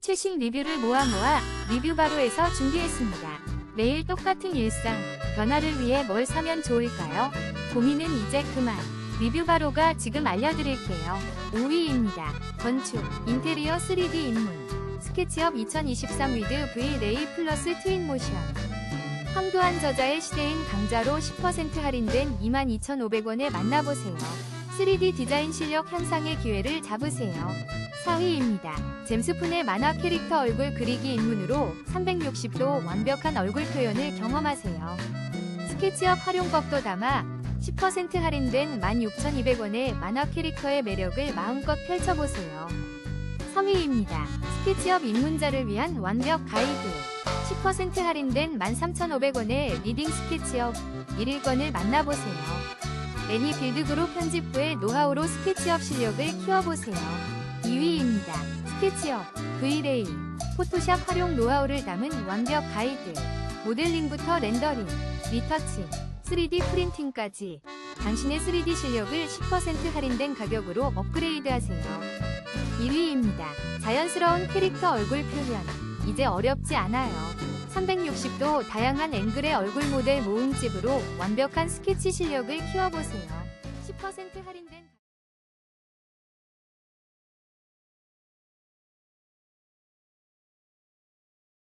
최신 리뷰를 모아 모아 리뷰 바로에서 준비했습니다. 매일 똑같은 일상, 변화를 위해 뭘 사면 좋을까요? 고민은 이제 그만. 리뷰 바로가 지금 알려드릴게요. 5위입니다. 건축, 인테리어 3D 입문. 스케치업 2023 위드 V 레이 플러스 트윈 모션. 황도한 저자의 시대인 강자로 10% 할인된 22,500원에 만나보세요. 3D 디자인 실력 향상의 기회를 잡으세요. 4위입니다. 잼스푼의 만화 캐릭터 얼굴 그리기 입문으로 360도 완벽한 얼굴 표현을 경험하세요. 스케치업 활용법도 담아 10% 할인된 16,200원의 만화 캐릭터의 매력을 마음껏 펼쳐보세요. 3위입니다. 스케치업 입문자를 위한 완벽 가이드. 10% 할인된 13,500원의 리딩 스케치업 1일권을 만나보세요. 애니 빌드그룹 편집부의 노하우로 스케치업 실력을 키워보세요. 2위입니다. 스케치업 V레이 포토샵 활용 노하우를 담은 완벽 가이드 모델링부터 렌더링, 리터치, 3D 프린팅까지 당신의 3D 실력을 10% 할인된 가격으로 업그레이드하세요. 1위입니다. 자연스러운 캐릭터 얼굴 표현 이제 어렵지 않아요. 360도 다양한 앵글의 얼굴 모델 모음집으로 완벽한 스케치 실력을 키워보세요. 10% 할인된